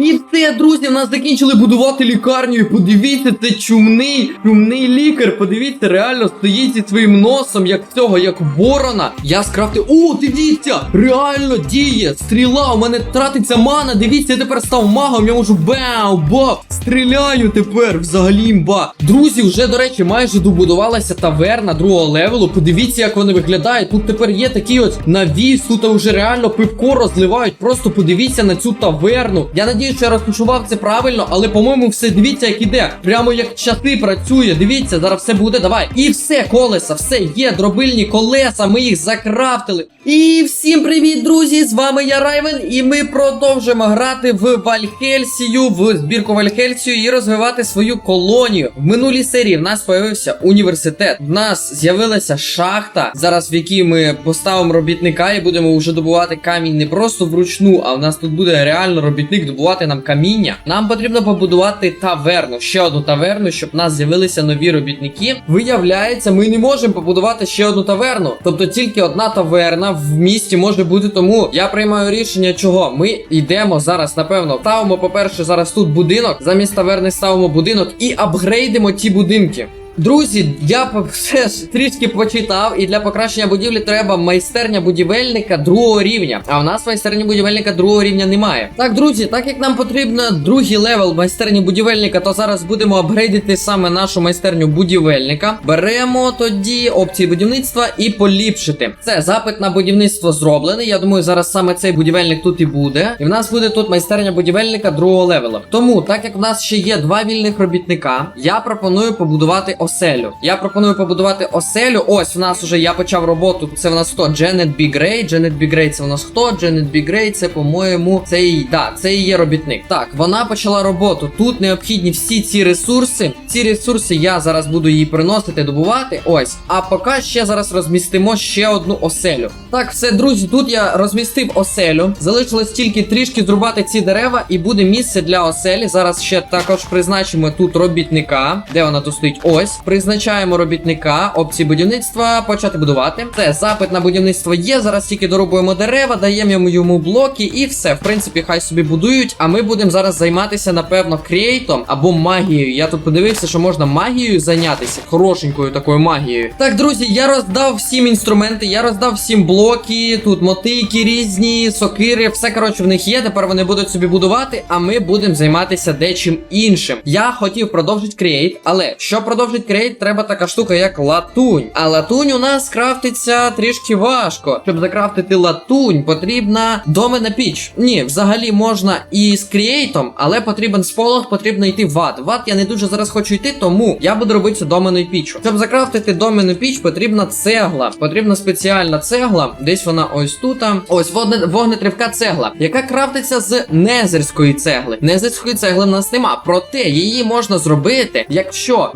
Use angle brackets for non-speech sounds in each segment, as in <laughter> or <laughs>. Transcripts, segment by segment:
І все, друзі, в нас закінчили будувати лікарню. І подивіться, це чумний, чумний лікар. Подивіться, реально стоїть зі своїм носом, як цього, як ворона. Я скрафтив. О, дивіться! Реально діє! Стріла! У мене тратиться мана. Дивіться, я тепер став магом. Я можу бау, бав! Стріляю тепер взагалі імба. Друзі, вже, до речі, майже добудувалася таверна другого левелу. Подивіться, як вони виглядають. Тут тепер є такий ось навіс, тут вже реально пивко розливають. Просто подивіться на цю таверну. Я надію, що я розташував це правильно, але по-моєму все дивіться, як іде. Прямо як часи працює. Дивіться, зараз все буде. Давай. І все, колеса, все є, дробильні колеса. Ми їх закрафтили. І всім привіт, друзі! З вами я Райвен, і ми продовжуємо грати в Вальхельсію, в збірку Вальхельсію і розвивати свою колонію. В минулій серії в нас появився університет. В нас з'явилася шахта, зараз в якій ми поставимо робітника і будемо вже добувати камінь не просто вручну, а в нас тут буде реально робітник добувати нам каміння. Нам потрібно побудувати таверну, ще одну таверну, щоб в нас з'явилися нові робітники. Виявляється, ми не можемо побудувати ще одну таверну. Тобто тільки одна таверна в місті може бути. Тому я приймаю рішення, чого ми йдемо зараз. Напевно, ставимо, по-перше, зараз тут будинок. Замість таверни ставимо будинок і апгрейдимо ті будинки. Друзі, я все ж трішки почитав, і для покращення будівлі треба майстерня будівельника другого рівня. А в нас майстерні будівельника другого рівня немає. Так, друзі, так як нам потрібно другий левел майстерні будівельника, то зараз будемо апгрейдити саме нашу майстерню будівельника. Беремо тоді опції будівництва і поліпшити. Це запит на будівництво зроблений. Я думаю, зараз саме цей будівельник тут і буде. І в нас буде тут майстерня будівельника другого левела. Тому, так як в нас ще є два вільних робітника, я пропоную побудувати оселю. Я пропоную побудувати оселю. Ось в нас уже я почав роботу. Це в нас хто? Дженет Бігрей. Дженет Бігрей це в нас хто? Дженет Бігрей, це, по-моєму, це і да, це є робітник. Так, вона почала роботу. Тут необхідні всі ці ресурси. Ці ресурси я зараз буду її приносити, добувати. Ось. А поки ще зараз розмістимо ще одну оселю. Так, все, друзі, тут я розмістив оселю. Залишилось тільки трішки зрубати ці дерева, і буде місце для оселі. Зараз ще також призначимо тут робітника. Де вона тут стоїть? Ось. Призначаємо робітника, опції будівництва, почати будувати. Це запит на будівництво є. Зараз тільки дорубуємо дерева, даємо йому блоки, і все. В принципі, хай собі будують. А ми будемо зараз займатися, напевно, крейтом або магією. Я тут подивився, що можна магією зайнятися. Хорошенькою такою магією. Так, друзі, я роздав всім інструменти, я роздав всім блоки, тут мотики різні, сокири, все коротше в них є. Тепер вони будуть собі будувати, а ми будемо займатися дечим іншим. Я хотів продовжити крейт, але щоб продовжити крейт, треба така штука, як латунь. А латунь у нас крафтиться трішки важко. Щоб закрафтити латунь, потрібна домена піч. Ні, взагалі можна і з кріейтом, але потрібен сполох, потрібно йти в ад. В я не дуже зараз хочу йти, тому я буду робити це доменою піччю. Щоб закрафтити домену піч, потрібна цегла. Потрібна спеціальна цегла. Десь вона ось тут. Ось вогне, вогнетривка цегла, яка крафтиться з незерської цегли. Незерської цегли в нас нема. Проте її можна зробити, якщо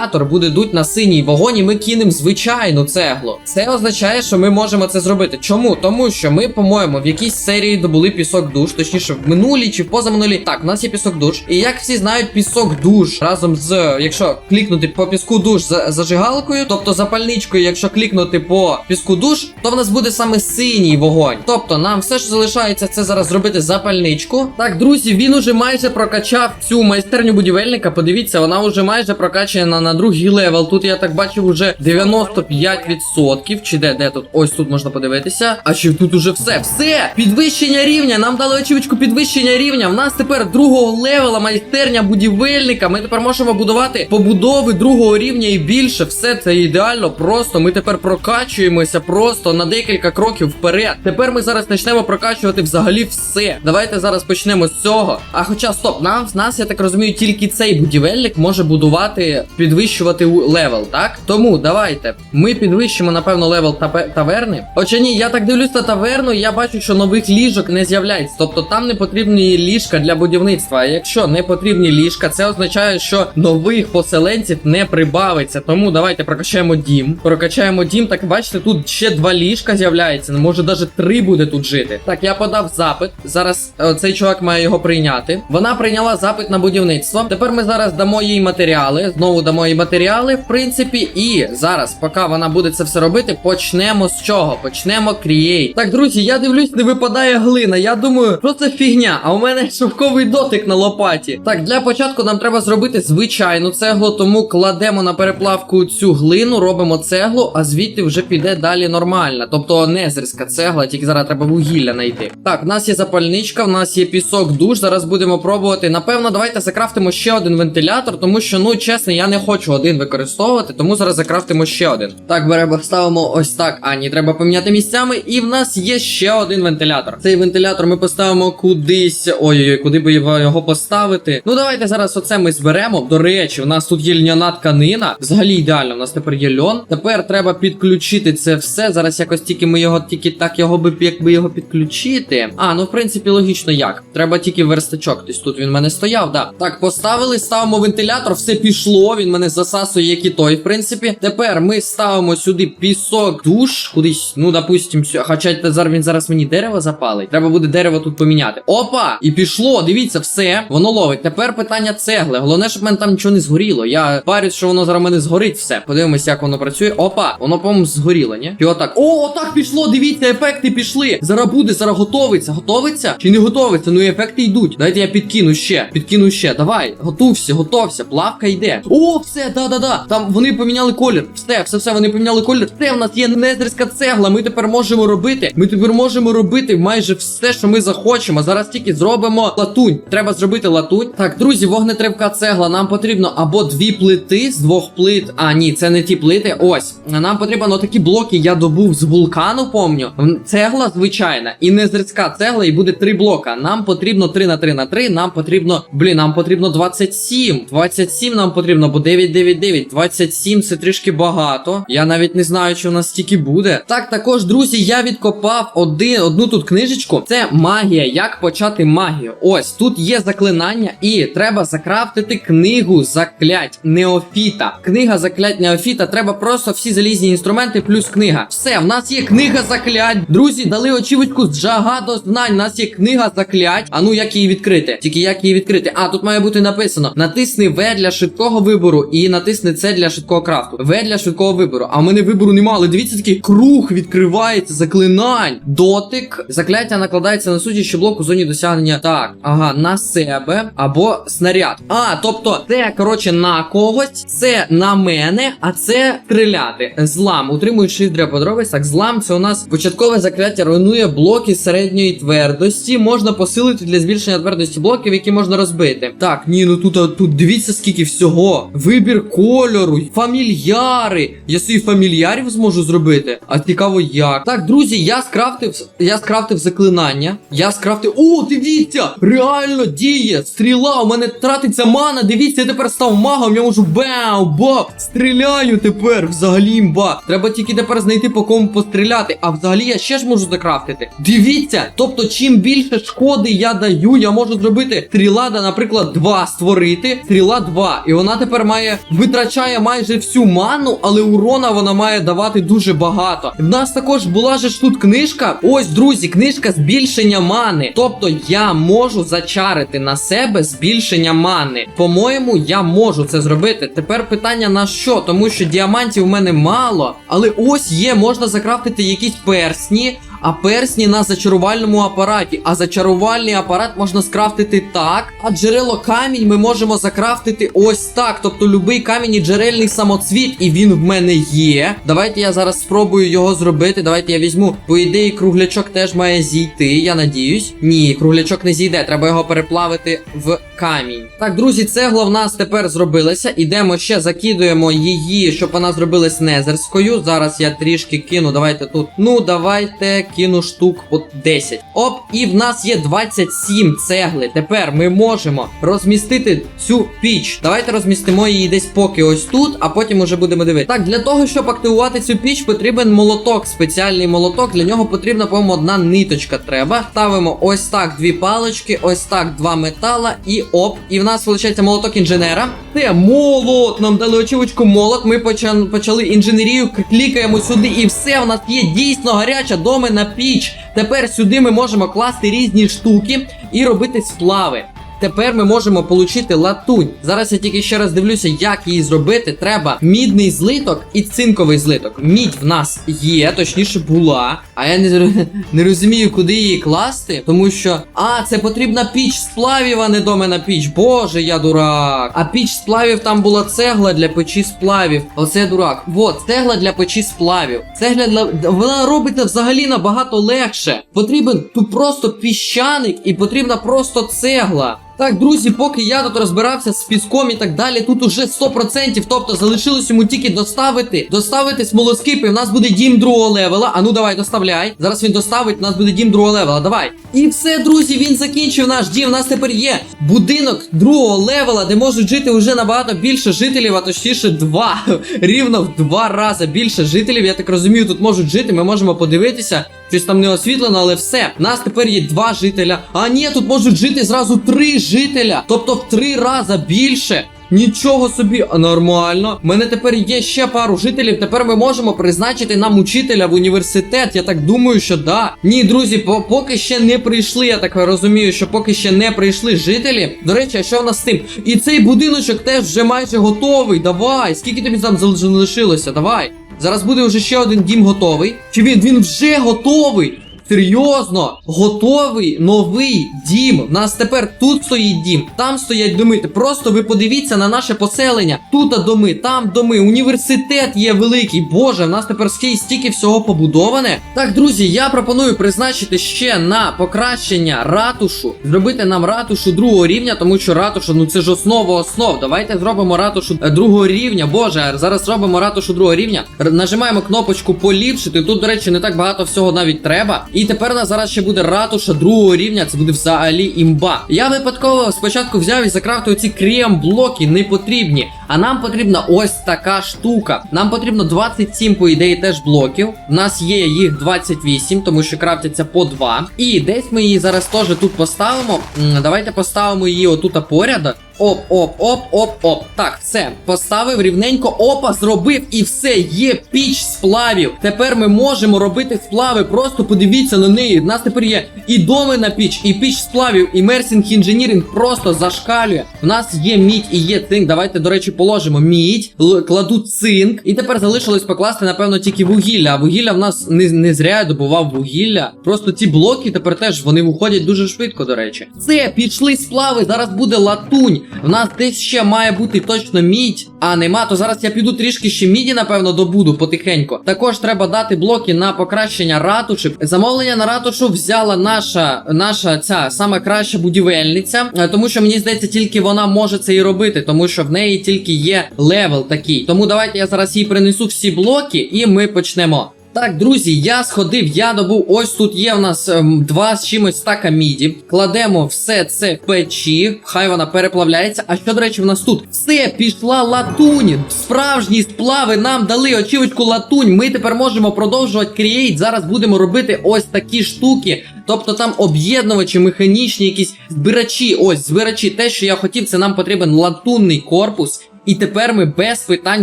вентилятор буде дуть на синій вогонь, ми кинемо звичайну цеглу. Це означає, що ми можемо це зробити. Чому? Тому що ми, по-моєму, в якійсь серії добули пісок душ, точніше, в минулій чи позаминулій. Так, в нас є пісок душ. І як всі знають, пісок душ разом з, якщо клікнути по піску душ за зажигалкою, тобто запальничкою, якщо клікнути по піску душ, то в нас буде саме синій вогонь. Тобто нам все, що залишається, це зараз зробити запальничку. Так, друзі, він уже майже прокачав цю майстерню будівельника. Подивіться, вона вже майже прокачана на другий левел. Тут я так бачив уже 95%. Чи де, де тут? Ось тут можна подивитися. А чи тут уже все? Все! Підвищення рівня! Нам дали очівочку підвищення рівня. В нас тепер другого левела майстерня будівельника. Ми тепер можемо будувати побудови другого рівня і більше. Все це ідеально просто. Ми тепер прокачуємося просто на декілька кроків вперед. Тепер ми зараз почнемо прокачувати взагалі все. Давайте зараз почнемо з цього. А хоча стоп, нам нас, я так розумію, тільки цей будівельник може будувати, підвищувати левел, так? Тому давайте. Ми підвищимо, напевно, левел таверни. Хоча ні, я так дивлюсь на таверну, я бачу, що нових ліжок не з'являється. Тобто там не потрібні ліжка для будівництва. А якщо не потрібні ліжка, це означає, що нових поселенців не прибавиться. Тому давайте прокачаємо дім. Прокачаємо дім. Так бачите, тут ще два ліжка з'являється. Може навіть три буде тут жити. Так, я подав запит. Зараз е, цей чувак має його прийняти. Вона прийняла запит на будівництво. Тепер ми зараз дамо їй матеріали. Знову дамо мої матеріали, в принципі, і зараз, поки вона буде це все робити, почнемо з чого? Почнемо create. Так, друзі, я дивлюсь, не випадає глина. Я думаю, це фігня, а у мене <laughs> шовковий дотик на лопаті. Так, для початку нам треба зробити звичайну цеглу, тому кладемо на переплавку цю глину, робимо цеглу, а звідти вже піде далі нормальна. Тобто незерська цегла, тільки зараз треба вугілля знайти. Так, в нас є запальничка, в нас є пісок, душ. Зараз будемо пробувати. Напевно, давайте закрафтимо ще один вентилятор, тому що, ну чесно, я не хочу один використовувати, тому зараз закрафтимо ще один. Так, беремо, ставимо ось так. А, ні, треба поміняти місцями. І в нас є ще один вентилятор. Цей вентилятор ми поставимо кудись. Ой-ой-ой, куди би його поставити. Ну давайте зараз оце ми зберемо. До речі, у нас тут є льняна тканина. Взагалі ідеально. У нас тепер є льон. Тепер треба підключити це все. Зараз якось тільки ми його тільки так його би якби його підключити. А, ну в принципі, логічно як. Треба тільки верстачок. Десь тут він в мене стояв. Да. Так, поставили, ставимо вентилятор, все пішло. Він мене засасує, як і той, в принципі. Тепер ми ставимо сюди пісок, душ, кудись, ну, допустим, хоча зараз він зараз мені дерево запалить. Треба буде дерево тут поміняти. Опа! І пішло. Дивіться, все, воно ловить. Тепер питання цегли. Головне, щоб в мене там нічого не згоріло. Я парюсь, що воно зараз мене згорить все. Подивимося, як воно працює. Опа, воно, по-моєму, згоріло, ні? І отак. О, отак пішло. Дивіться, ефекти пішли. Зараз буде, зараз готовиться. Готовиться? Чи не готовиться? Ну і ефекти йдуть. Дайте я підкину ще. Підкину ще. Давай, готовся, готовся. Плавка йде. О, все, да-да-да. Там вони поміняли колір. Все, все, все, вони поміняли колір. Все, в нас є незерська цегла. Ми тепер можемо робити. Ми тепер можемо робити майже все, що ми захочемо. Зараз тільки зробимо латунь. Треба зробити латунь. Так, друзі, вогнетривка цегла. Нам потрібно або дві плити з двох плит. А, ні, це не ті плити. Ось. Нам потрібно такі блоки. Я добув з вулкану, помню. Цегла звичайна і незерська цегла, і буде три блока. Нам потрібно 3 на 3 на 3. Нам потрібно. Блін, нам потрібно 27. 27 нам потрібно, бо 9, 9, 9. 27 це трішки багато. Я навіть не знаю, чи у нас стільки буде. Так, також, друзі, я відкопав один, одну тут книжечку. Це магія. Як почати магію? Ось тут є заклинання, і треба закрафтити книгу заклять Неофіта. Книга заклять Неофіта. Треба просто всі залізні інструменти плюс книга. Все, в нас є книга заклять. Друзі, дали очівочку з жага до знань. У нас є книга заклять. А ну як її відкрити? Тільки як її відкрити? А, тут має бути написано: натисни В для швидкого вибору і натисни С для швидкого крафту. В для швидкого вибору. А в мене вибору немає. Але дивіться, такий круг відкривається, заклинань. Дотик. Закляття накладається на що блок у зоні досягнення. Так, ага, на себе або снаряд. А, тобто, це, коротше, на когось, це на мене, а це стріляти. Злам. Утримуй shift для подробиць. Так, злам це у нас початкове закляття руйнує блоки середньої твердості. Можна посилити для збільшення твердості блоків, які можна розбити. Так, ні, ну тут, тут дивіться, скільки всього. Вибір кольору, фамільяри. Я собі фамільярів зможу зробити. А цікаво як. Так, друзі, я скрафтив, я скрафтив заклинання. Я скрафтив. О, дивіться! Реально діє! Стріла! У мене тратиться мана. Дивіться, я тепер став магом. Я можу бау, ба! Стріляю тепер. Взагалі імба. Треба тільки тепер знайти по кому постріляти. А взагалі я ще ж можу закрафтити. Дивіться! Тобто, чим більше шкоди я даю, я можу зробити стрілада, наприклад, 2 створити. Стріла 2. І вона тепер має витрачає майже всю ману, але урона вона має давати дуже багато. В нас також була ж тут книжка. Ось, друзі, книжка збільшення мани. Тобто я можу зачарити на себе збільшення мани. По-моєму, я можу це зробити. Тепер питання на що? Тому що діамантів в мене мало. Але ось є, можна закрафтити якісь персні. А персні на зачарувальному апараті. А зачарувальний апарат можна скрафтити так. А джерело камінь ми можемо закрафтити ось так. Тобто любий камінь і джерельний самоцвіт, і він в мене є. Давайте я зараз спробую його зробити. Давайте я візьму. По ідеї, круглячок теж має зійти. Я надіюсь. Ні, круглячок не зійде. Треба його переплавити в камінь. Так, друзі, цегла в нас тепер зробилася. Ідемо ще закидуємо її, щоб вона зробилась незерською. Зараз я трішки кину. Давайте тут. Ну, давайте кину штук от 10. Оп, і в нас є 27 цегли. Тепер ми можемо розмістити цю піч. Давайте розмістимо її десь поки ось тут, а потім уже будемо дивитися. Так, для того, щоб активувати цю піч, потрібен молоток, спеціальний молоток. Для нього потрібна, по-моєму, одна ниточка треба. Ставимо ось так дві палички, ось так два метала і оп. І в нас виходить молоток інженера. Це молот. Нам дали очівочку молот. Ми поча- почали інженерію, клікаємо сюди, і все. У нас є дійсно гаряча домена піч. Тепер сюди ми можемо класти різні штуки і робити сплави. Тепер ми можемо отримати латунь. Зараз я тільки ще раз дивлюся, як її зробити. Треба мідний злиток і цинковий злиток. Мідь в нас є, точніше була. А я не, <laughs> не розумію, куди її класти, тому що. А, це потрібна піч сплавів, а не домена піч. Боже, я дурак. А піч сплавів там була цегла для печі сплавів. Оце дурак. Вот, цегла для печі сплавів. Цегла для. Вона робиться взагалі набагато легше. Потрібен тут просто піщаник і потрібна просто цегла. Так, друзі, поки я тут розбирався з піском і так далі, тут уже 100%, тобто залишилось йому тільки доставити, доставити смолоскипи. В нас буде дім другого левела. А ну давай, доставляй. Зараз він доставить, у нас буде дім другого левела. Давай. І все, друзі, він закінчив наш дім. У нас тепер є будинок другого левела, де можуть жити вже набагато більше жителів, а точніше два. <laughs> Рівно в два рази більше жителів. Я так розумію, тут можуть жити. Ми можемо подивитися. Щось там не освітлено, але все. Нас тепер є два жителя. А ні, тут можуть жити зразу три жителя. Тобто в три рази більше. Нічого собі, нормально. У мене тепер є ще пару жителів. Тепер ми можемо призначити нам учителя в університет. Я так думаю, що да. Ні, друзі, по- поки ще не прийшли. Я так розумію, що поки ще не прийшли жителі. До речі, а що в нас з тим? І цей будиночок теж вже майже готовий. Давай. Скільки тобі там зал- залишилося? Давай. Зараз буде вже ще один дім готовий. Чи він, він вже готовий? Серйозно, готовий новий дім. У нас тепер тут стоїть дім, там стоять доми. Просто ви подивіться на наше поселення. Тут доми, там доми, університет є великий. Боже, в нас тепер стільки всього побудоване. Так, друзі, я пропоную призначити ще на покращення ратушу. Зробити нам ратушу другого рівня, тому що ратуша, ну це ж основа основ. Давайте зробимо ратушу е, другого рівня. Боже, зараз робимо ратушу другого рівня. Нажимаємо кнопочку поліпшити. Тут, до речі, не так багато всього навіть треба. І тепер у нас зараз ще буде ратуша другого рівня. Це буде взагалі імба. Я випадково спочатку взяв і закрафтив ці крем блоки не потрібні. А нам потрібна ось така штука. Нам потрібно 27, по ідеї, теж блоків. У нас є їх 28, тому що крафтяться по 2. І десь ми її зараз теж тут поставимо. Давайте поставимо її отут поряд. Оп, оп, оп, оп, оп. Так, все. Поставив рівненько. Опа, зробив і все. Є піч сплавів. Тепер ми можемо робити сплави. Просто подивіться на неї. У нас тепер є і домена піч, і піч сплавів, і мерсінг інженірінг просто зашкалює. У нас є мідь і є цинк. Давайте, до речі, положимо мідь, кладу цинк. І тепер залишилось покласти, напевно, тільки вугілля. А вугілля в нас не, не зря я добував вугілля. Просто ці блоки тепер теж вони виходять дуже швидко, до речі. Все, пішли сплави. Зараз буде латунь. В нас десь ще має бути точно мідь. А нема, то зараз я піду трішки ще міді, напевно, добуду потихеньку. Також треба дати блоки на покращення ратуші. Замовлення на ратушу взяла наша, наша ця саме краща будівельниця, е, тому що мені здається, тільки вона може це і робити, тому що в неї тільки є левел такий. Тому давайте я зараз їй принесу всі блоки, і ми почнемо. Так, друзі, я сходив, я добув. Ось тут є в нас ем, два з чимось стака міді. Кладемо все це в печі, хай вона переплавляється. А що, до речі, в нас тут? Все, пішла латунь. Справжні сплави нам дали очівочку латунь. Ми тепер можемо продовжувати крієйт. Зараз будемо робити ось такі штуки. Тобто там об'єднувачі, механічні, якісь збирачі. Ось збирачі. Те, що я хотів, це нам потрібен латунний корпус. І тепер ми без питань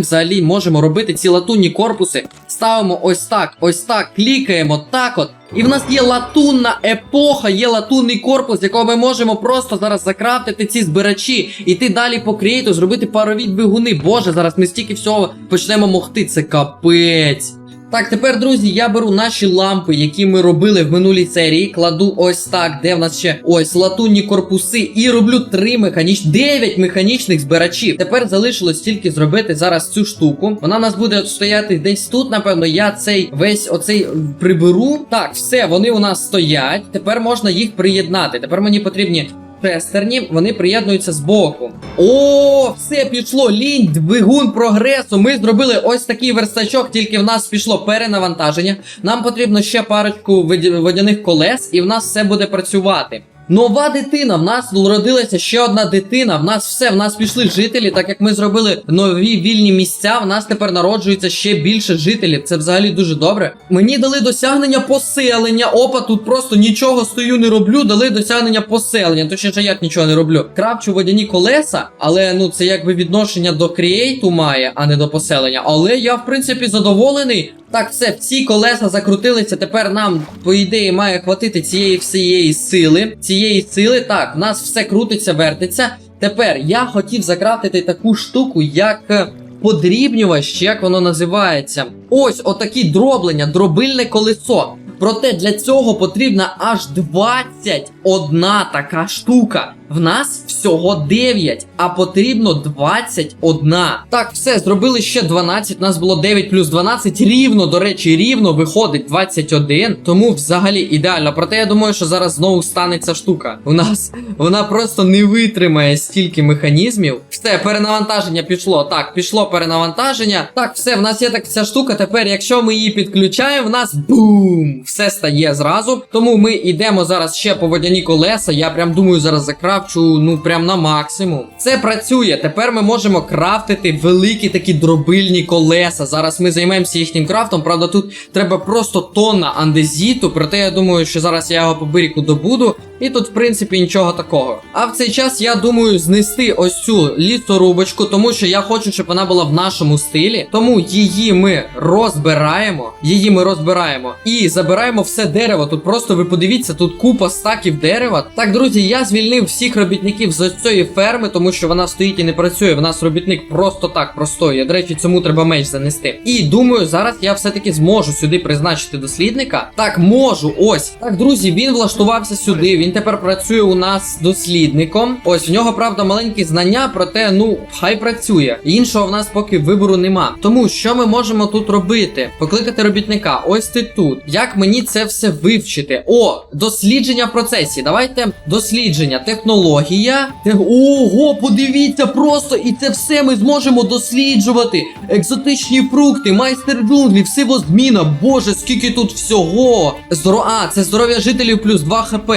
взагалі можемо робити ці латунні корпуси. Ставимо ось так, ось так, клікаємо так от. І в нас є латунна епоха, є латунний корпус, якого ми можемо просто зараз закрафтити ці збирачі, іти далі по крейту, зробити парові двигуни. Боже, зараз ми стільки всього почнемо могти. Це капець. Так, тепер, друзі, я беру наші лампи, які ми робили в минулій серії, кладу ось так, де в нас ще ось латунні корпуси, і роблю три механічні, дев'ять механічних збирачів. Тепер залишилось тільки зробити зараз цю штуку. Вона у нас буде стояти десь тут. Напевно, я цей весь оцей приберу. Так, все, вони у нас стоять. Тепер можна їх приєднати. Тепер мені потрібні. Шестерні, вони приєднуються з боку. О, все пішло. Лінь, двигун прогресу. Ми зробили ось такий верстачок, тільки в нас пішло перенавантаження. Нам потрібно ще парочку водя- водяних колес, і в нас все буде працювати. Нова дитина. В нас народилася ще одна дитина. В нас все, в нас пішли жителі. Так як ми зробили нові вільні місця, в нас тепер народжується ще більше жителів. Це взагалі дуже добре. Мені дали досягнення поселення. Опа, тут просто нічого стою не роблю. Дали досягнення поселення. Точніше, як нічого не роблю. Кравчу водяні колеса, але ну це якби відношення до кріейту має, а не до поселення. Але я в принципі задоволений. Так, все, всі колеса закрутилися. Тепер нам, по ідеї, має хватити цієї всієї сили. Цієї сили, так, в нас все крутиться, вертиться. Тепер я хотів закрафтити таку штуку, як е, подрібнювач, як воно називається. Ось отакі дроблення, дробильне колесо. Проте для цього потрібна аж 21 така штука. В нас всього 9, а потрібно 21. Так, все, зробили ще 12. Нас було 9 плюс 12. Рівно, до речі, рівно виходить 21. Тому взагалі ідеально. Проте я думаю, що зараз знову станеться штука. У нас вона просто не витримає стільки механізмів. Все, перенавантаження пішло. Так, пішло перенавантаження. Так, все, в нас є так ця штука. Тепер, якщо ми її підключаємо, в нас бум! Все стає зразу. Тому ми йдемо зараз ще по водяні колеса. Я прям думаю, зараз закрафчу, ну прям на максимум. Це працює. Тепер ми можемо крафтити великі такі дробильні колеса. Зараз ми займемося їхнім крафтом. Правда, тут треба просто тонна андезіту. Проте я думаю, що зараз я його по добуду. І тут, в принципі, нічого такого. А в цей час я думаю знести ось цю лісорубочку, тому що я хочу, щоб вона була в нашому стилі. Тому її ми розбираємо. Її ми розбираємо і забираємо все дерево. Тут просто ви подивіться, тут купа стаків дерева. Так, друзі, я звільнив всіх робітників з цієї ферми, тому що вона стоїть і не працює. В нас робітник просто так простоює. До речі, цьому треба меч занести. І думаю, зараз я все-таки зможу сюди призначити дослідника. Так, можу. Ось. Так, друзі, він влаштувався сюди. Він тепер працює у нас дослідником. Ось в нього, правда, маленькі знання, проте, ну, хай працює. Іншого в нас поки вибору нема. Тому що ми можемо тут робити? Покликати робітника. Ось ти тут. Як мені це все вивчити? О, дослідження в процесі. Давайте дослідження, технологія. Ого, подивіться просто, і це все ми зможемо досліджувати. Екзотичні фрукти, майстер джунглів, сивозміна. Боже, скільки тут всього. Здоро... А, це здоров'я жителів плюс 2 хп.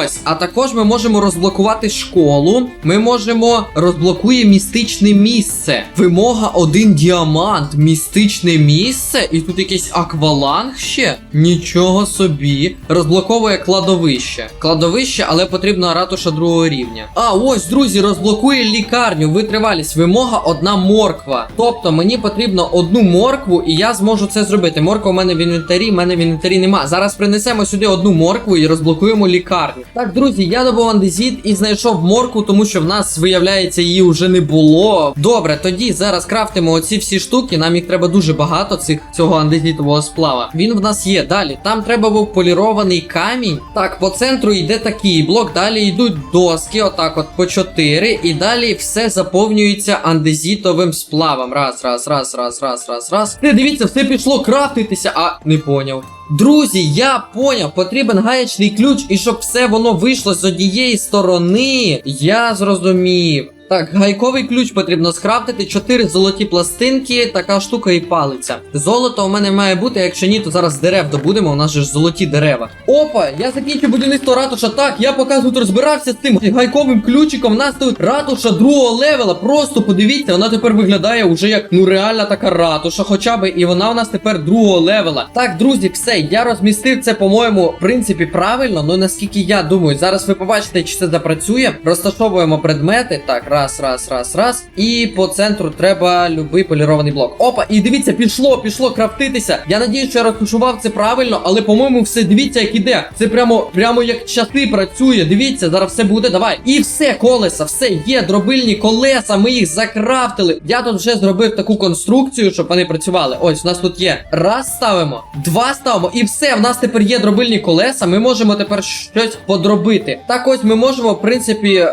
Ось, а також ми можемо розблокувати школу. Ми можемо розблокує містичне місце. Вимога один діамант. Містичне місце. І тут якийсь акваланг ще. Нічого собі. Розблоковує кладовище. Кладовище, але потрібна ратуша другого рівня. А, ось, друзі, розблокує лікарню. Витривалість. Вимога одна морква. Тобто мені потрібно одну моркву, і я зможу це зробити. Морква у мене в інвентарі, в мене в інвентарі нема. Зараз принесемо сюди одну моркву і розблокуємо лікарню. Так, друзі, я добув андезіт і знайшов моркву, тому що в нас, виявляється, її вже не було. Добре, тоді зараз крафтимо оці всі штуки. Нам їх треба дуже багато, цих цього андезітового сплава. Він в нас є. Далі. Там треба був полірований камінь. Так, по центру йде такий блок. Далі йдуть доски, отак, от по 4. І далі все заповнюється андезітовим сплавом. Раз, раз, раз, раз, раз, раз, раз. Ти дивіться, все пішло крафтитися, а не поняв. Друзі, я поняв, потрібен гаячний ключ, і щоб все воно вийшло з однієї сторони. Я зрозумів. Так, гайковий ключ потрібно скрафтити, 4 золоті пластинки, така штука і палиця. Золото у мене має бути, якщо ні, то зараз дерев добудемо, у нас же ж золоті дерева. Опа, я закінчив будівництво ратуша. Так, я поки тут розбирався з тим гайковим ключиком. У нас тут ратуша другого левела. Просто подивіться, вона тепер виглядає уже як ну реальна така ратуша, хоча би, і вона у нас тепер другого левела. Так, друзі, все, я розмістив це, по-моєму, в принципі, правильно. Ну наскільки я думаю, зараз ви побачите, чи це запрацює. Розташовуємо предмети. Так, раз, раз, раз, раз. І по центру треба любий полірований блок. Опа, і дивіться, пішло, пішло крафтитися. Я надію, що я розташував це правильно, але по-моєму все дивіться, як іде. Це прямо, прямо як часи працює. Дивіться, зараз все буде. Давай. І все, колеса, все є, дробильні колеса. Ми їх закрафтили. Я тут вже зробив таку конструкцію, щоб вони працювали. Ось, у нас тут є. Раз ставимо, два ставимо, і все. В нас тепер є дробильні колеса. Ми можемо тепер щось подробити. Так ось ми можемо, в принципі,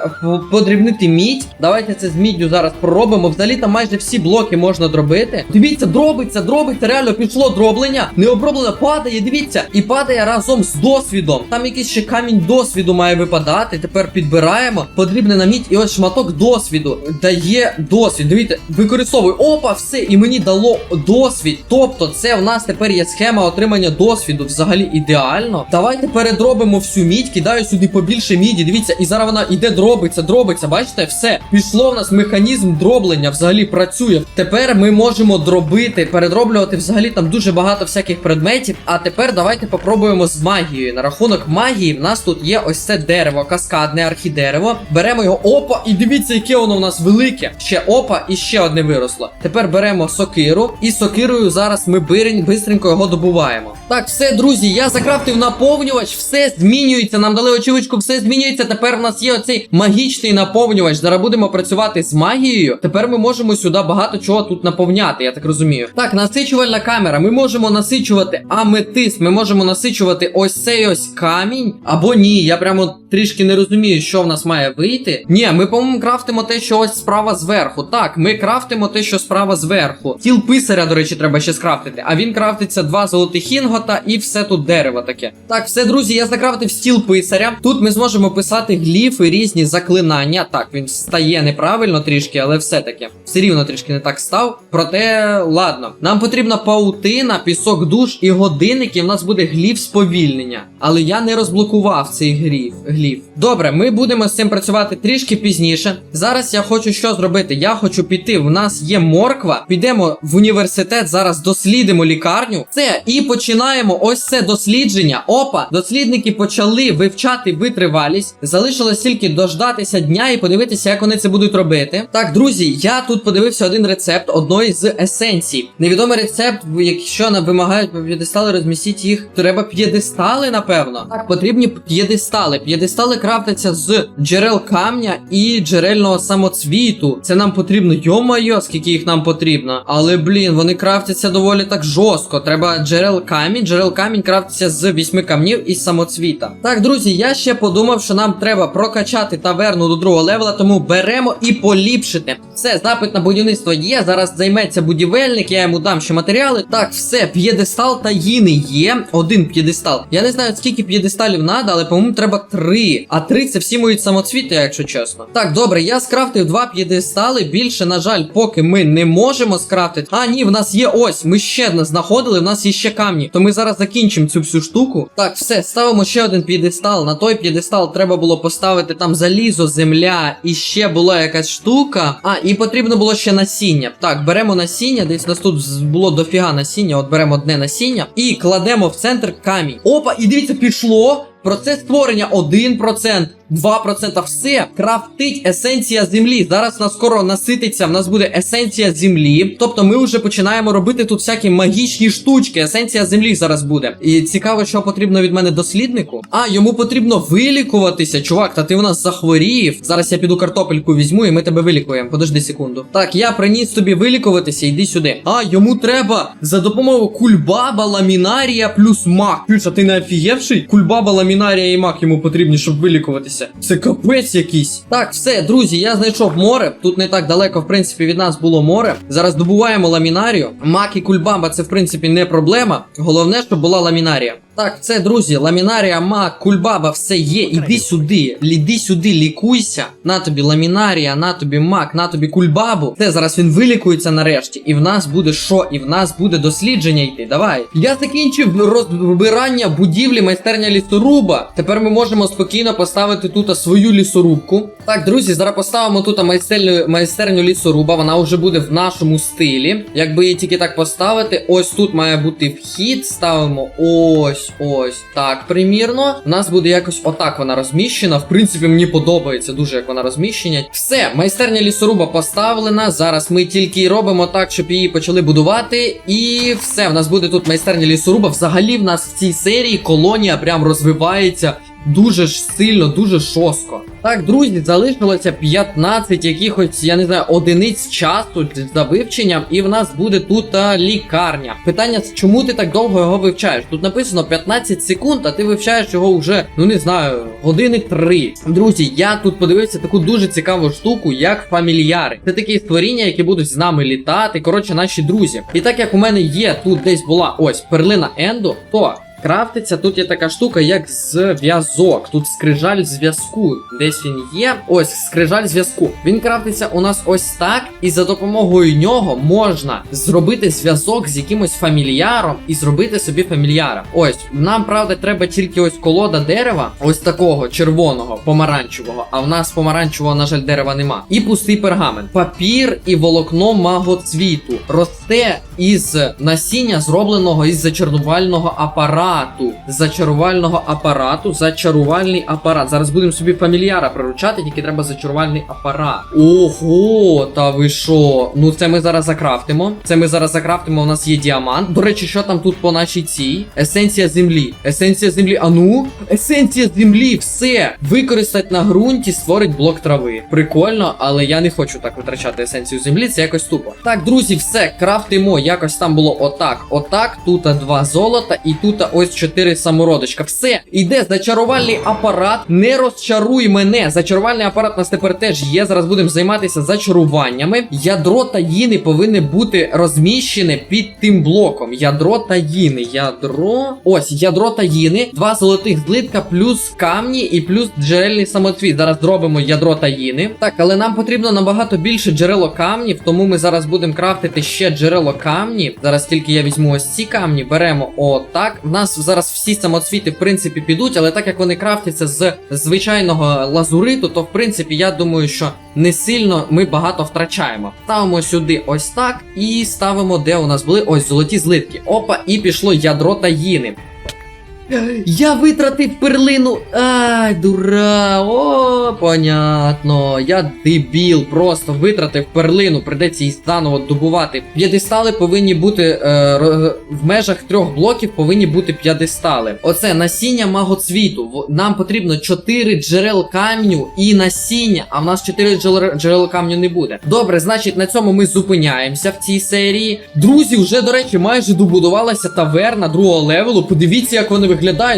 подрібнити мідь. Давайте це з міддю зараз проробимо. Взагалі там майже всі блоки можна дробити. Дивіться, дробиться, дробиться, реально пішло дроблення. Не оброблено, падає, дивіться. І падає разом з досвідом. Там якийсь ще камінь досвіду має випадати. Тепер підбираємо. Потрібне на мідь. І ось шматок досвіду. Дає досвід. Дивіться, використовую. Опа, все. І мені дало досвід. Тобто, це в нас тепер є схема отримання досвіду. Взагалі ідеально. Давайте передробимо всю мідь. Кидаю сюди побільше міді. Дивіться, і зараз вона іде дробиться, дробиться. Бачите, все. Пішло в нас механізм дроблення, взагалі працює. Тепер ми можемо дробити, передроблювати взагалі там дуже багато всяких предметів. А тепер давайте попробуємо з магією. На рахунок магії в нас тут є ось це дерево, каскадне архідерево. Беремо його, опа, і дивіться, яке воно в нас велике. Ще опа, і ще одне виросло. Тепер беремо сокиру, і сокирою зараз ми бистренько його добуваємо. Так, все, друзі, я закрафтив наповнювач, все змінюється. Нам дали очевидку, все змінюється. Тепер в нас є оцей магічний наповнювач. Зараз будемо працювати з магією. Тепер ми можемо сюди багато чого тут наповняти, я так розумію. Так, насичувальна камера. Ми можемо насичувати аметист, ми можемо насичувати ось цей ось камінь. Або ні, я прямо трішки не розумію, що в нас має вийти. Ні, ми, по-моєму, крафтимо те, що ось справа зверху. Так, ми крафтимо те, що справа зверху. Тіл писаря, до речі, треба ще скрафтити. А він крафтиться два золотих інгота і все тут дерево таке. Так, все, друзі, я закрафтив стіл писаря. Тут ми зможемо писати гліфи, різні заклинання. Так, він стає неправильно трішки, але все-таки. Все рівно трішки не так став. Проте, ладно. Нам потрібна паутина, пісок душ і годинник, і в нас буде гліф сповільнення. Але я не розблокував цей гліф. гліф. Добре, ми будемо з цим працювати трішки пізніше. Зараз я хочу що зробити? Я хочу піти. В нас є морква. Підемо в університет, зараз дослідимо лікарню. Це і починаємо ось це дослідження. Опа, дослідники почали вивчати витривалість. Залишилось тільки дождатися дня і подивитися, як вони це будуть робити. Так, друзі, я тут подивився один рецепт одної з есенцій. Невідомий рецепт, якщо нам вимагають п'єдестали, розмістіть їх. Треба п'єдестали, напевно. Так, потрібні п'єдестали. П'єдестали крафтяться з джерел камня і джерельного самоцвіту. Це нам потрібно. Йо-майо, скільки їх нам потрібно. Але блін, вони крафтяться доволі так жорстко. Треба джерел камінь. Джерел камінь крафтиться з вісьми камнів і самоцвіта. Так, друзі, я ще подумав, що нам треба прокачати таверну до другого левела, тому беремо і поліпшити. Все, запит на будівництво є. Зараз займеться будівельник, я йому дам ще матеріали. Так, все, п'єдестал таїни є. Один п'єдестал. Я не знаю, скільки п'єдесталів надо, але по-моєму треба три. А три це всі мої самоцвіти, якщо чесно. Так, добре, я скрафтив два п'єдестали. Більше, на жаль, поки ми не можемо скрафтити. А, ні, в нас є ось. Ми ще не знаходили, в нас є ще камні. То ми зараз закінчимо цю всю штуку. Так, все, ставимо ще один п'єдестал. На той п'єдестал треба було поставити там залізо, земля і ще була якась штука. А, і потрібно було ще насіння. Так, беремо насіння, десь нас тут було дофіга насіння. От беремо одне насіння і кладемо в центр камінь. Опа, і дивіться, пішло. Процес створення 1%, 2%, все крафтить есенція землі. Зараз в нас скоро насититься, в нас буде есенція землі. Тобто ми вже починаємо робити тут всякі магічні штучки. Есенція землі зараз буде. І цікаво, що потрібно від мене досліднику. А, йому потрібно вилікуватися, чувак. Та ти у нас захворів. Зараз я піду картопельку візьму і ми тебе вилікуємо. Подожди секунду. Так, я приніс тобі вилікуватися, йди сюди. А, йому треба за допомогою кульбаба, ламінарія плюс мак. Чуєш, а ти не офігевший? Кульбаба, ламінарія і мак йому потрібні, щоб вилікуватися. Це капець якийсь. Так, все, друзі, я знайшов море. Тут не так далеко, в принципі, від нас було море. Зараз добуваємо ламінарію. Мак і кульбаба це, в принципі, не проблема. Головне, щоб була ламінарія. Так, це, друзі, ламінарія, мак, кульбаба, все є. Іди сюди, іди сюди, лікуйся. На тобі ламінарія, на тобі мак, на тобі кульбабу. Це зараз він вилікується нарешті. І в нас буде що? І в нас буде дослідження йти. Давай. Я закінчив розбирання будівлі майстерня лісоруба. Тепер ми можемо спокійно поставити тут свою лісорубку. Так, друзі, зараз поставимо тут майстерню, майстерню лісоруба. Вона вже буде в нашому стилі. Якби її тільки так поставити, ось тут має бути вхід. Ставимо ось, ось так, примірно. У нас буде якось отак вона розміщена. В принципі, мені подобається дуже, як вона розміщена. Все, майстерня лісоруба поставлена. Зараз ми тільки робимо так, щоб її почали будувати. І все, в нас буде тут майстерня лісоруба. Взагалі, в нас в цій серії колонія прям розвивається. Дуже ж сильно, дуже жорстко. Так, друзі, залишилося 15 якихось, я не знаю, одиниць часу за вивченням, і в нас буде тут а, лікарня. Питання, чому ти так довго його вивчаєш? Тут написано 15 секунд, а ти вивчаєш його вже, ну не знаю, години 3. Друзі, я тут подивився таку дуже цікаву штуку, як фамільяри. Це такі створіння, які будуть з нами літати. Коротше, наші друзі. І так як у мене є тут десь була ось перлина Енду, то Крафтиться, тут є така штука, як зв'язок. Тут скрижаль зв'язку. Десь він є. Ось скрижаль зв'язку. Він крафтиться у нас ось так, і за допомогою нього можна зробити зв'язок з якимось фамільяром і зробити собі фамільяра. Ось нам правда треба тільки ось колода дерева, ось такого червоного, помаранчевого. А в нас помаранчевого, на жаль, дерева нема. І пустий пергамент. Папір і волокно магоцвіту росте із насіння, зробленого із зачарувального апарату. Зачарувального апарату, зачарувальний апарат. Зараз будемо собі фамільяра приручати, тільки треба зачарувальний апарат. Ого, та ви що? Ну це ми зараз закрафтимо. Це ми зараз закрафтимо. У нас є діамант. До речі, що там тут по нашій цій? Есенція землі. Есенція землі. А ну? Есенція землі, все. Використать на ґрунті, створить блок трави. Прикольно, але я не хочу так витрачати есенцію землі. Це якось тупо. Так, друзі, все, крафтимо. Якось там було отак. Отак. Тут два золота, і тут ось чотири самородочка. Все, іде зачарувальний апарат. Не розчаруй мене. Зачарувальний апарат у нас тепер теж є. Зараз будемо займатися зачаруваннями. Ядро таїни повинне бути розміщене під тим блоком. Ядро таїни. Ядро. Ось, ядро таїни. Два золотих злитка, плюс камні і плюс джерельний самоцвіт. Зараз зробимо ядро таїни. Так, але нам потрібно набагато більше джерело камнів, тому ми зараз будемо крафтити ще джерело камні. Зараз тільки я візьму ось ці камні, беремо отак. У нас зараз всі самоцвіти, в принципі, підуть, але так як вони крафтяться з звичайного лазуриту, то в принципі я думаю, що не сильно ми багато втрачаємо. Ставимо сюди ось так і ставимо, де у нас були ось золоті злитки. Опа, і пішло ядро таїни. Я витратив перлину. Ай, дура. О, понятно. Я дебіл, просто витратив перлину. Придеться її заново добувати. П'єдестали повинні бути е, в межах трьох блоків повинні бути п'єдестали. Оце насіння магоцвіту. Нам потрібно 4 джерел камню і насіння. А в нас 4 джерел, джерел камню не буде. Добре, значить, на цьому ми зупиняємося в цій серії. Друзі, вже, до речі, майже добудувалася таверна другого левелу. Подивіться, як вони виглядають.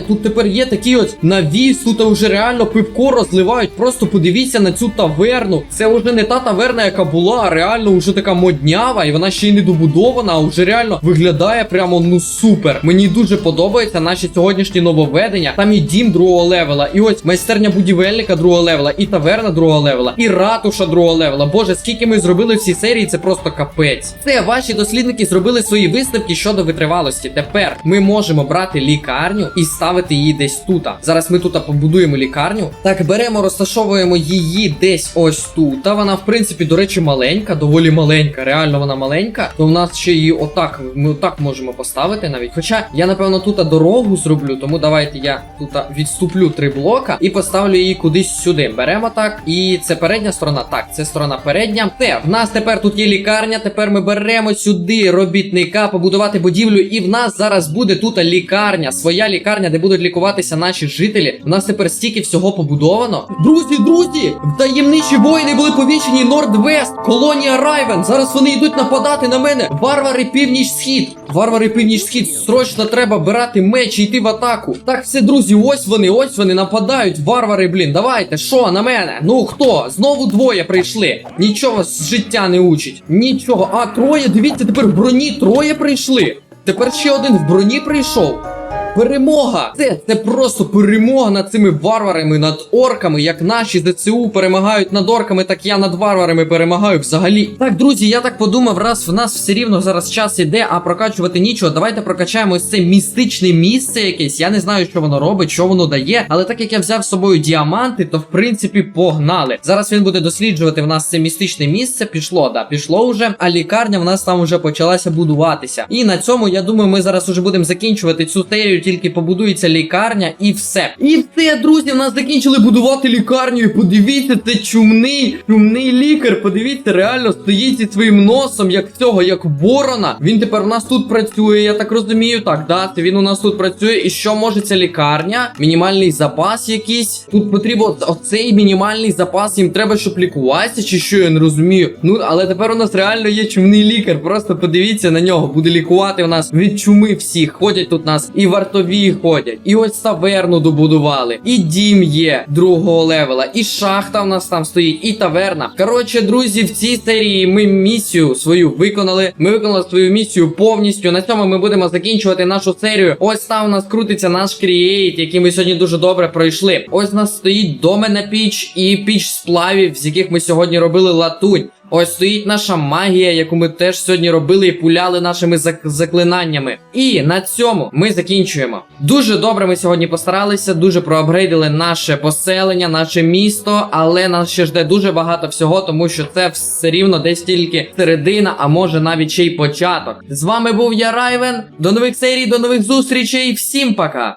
Тут тепер є такий ось навіс, тут вже реально пивко розливають. Просто подивіться на цю таверну. Це вже не та таверна, яка була, а реально вже така моднява, і вона ще й не добудована, а вже реально виглядає прямо ну супер. Мені дуже подобаються наші сьогоднішні нововведення. Там і дім другого левела, і ось майстерня будівельника другого левела, і таверна другого левела, і ратуша другого левела. Боже, скільки ми зробили в цій серії, це просто капець. Це ваші дослідники зробили свої висновки щодо витривалості. Тепер ми можемо брати лікарню і ставити її десь тут. Зараз ми тут побудуємо лікарню. Так, беремо, розташовуємо її десь ось тут. Та вона, в принципі, до речі, маленька, доволі маленька. Реально вона маленька. То в нас ще її отак. Ми отак можемо поставити навіть. Хоча я, напевно, тут дорогу зроблю, тому давайте я тут відступлю три блока і поставлю її кудись сюди. Беремо так. І це передня сторона. Так, це сторона передня. Те, в нас тепер тут є лікарня. Тепер ми беремо сюди робітника, побудувати будівлю. І в нас зараз буде тут лікарня, своя лікарня, де будуть лікуватися наші жителі. У нас тепер стільки всього побудовано. Друзі, друзі! Таємничі воїни були повічені Нордвест, колонія Райвен. Зараз вони йдуть нападати на мене. Варвари північ схід. Варвари північ схід. Срочно треба брати меч і йти в атаку. Так, все, друзі, ось вони, ось вони нападають. Варвари, блін. Давайте, що на мене? Ну хто? Знову двоє прийшли. Нічого з життя не учить. Нічого. А, троє, дивіться, тепер в броні троє прийшли. Тепер ще один в броні прийшов. Перемога! Це, це просто перемога над цими варварами, над орками. Як наші ЗСУ перемагають над орками, так я над варварами перемагаю взагалі. Так, друзі, я так подумав, раз в нас все рівно зараз час іде, а прокачувати нічого. Давайте прокачаємо ось це містичне місце якесь. Я не знаю, що воно робить, що воно дає. Але так як я взяв з собою діаманти, то в принципі погнали. Зараз він буде досліджувати в нас це містичне місце. Пішло, да, пішло вже. А лікарня в нас там вже почалася будуватися. І на цьому я думаю, ми зараз уже будемо закінчувати цю серію. Тільки побудується лікарня і все. І все, друзі, в нас закінчили будувати лікарню. І подивіться, це чумний, чумний лікар. Подивіться, реально стоїть зі своїм носом, як цього, як ворона. Він тепер у нас тут працює, я так розумію. Так, да, він у нас тут працює. І що може ця лікарня? Мінімальний запас якийсь. Тут потрібно оцей мінімальний запас. Їм треба, щоб лікуватися, чи що я не розумію. Ну, але тепер у нас реально є чумний лікар. Просто подивіться на нього. Буде лікувати у нас від чуми всіх. Ходять тут нас і варти вартові ходять, і ось таверну добудували, і дім є другого левела, і шахта в нас там стоїть, і таверна. Коротше, друзі, в цій серії ми місію свою виконали. Ми виконали свою місію повністю. На цьому ми будемо закінчувати нашу серію. Ось там у нас крутиться наш крієйт, який ми сьогодні дуже добре пройшли. Ось у нас стоїть доменна піч і піч сплавів, з яких ми сьогодні робили латунь. Ось стоїть наша магія, яку ми теж сьогодні робили і пуляли нашими зак- заклинаннями. І на цьому ми закінчуємо. Дуже добре ми сьогодні постаралися, дуже проапгрейдили наше поселення, наше місто, але нас ще жде дуже багато всього, тому що це все рівно десь тільки середина, а може навіть ще й початок. З вами був я Райвен. До нових серій, до нових зустрічей. Всім пока!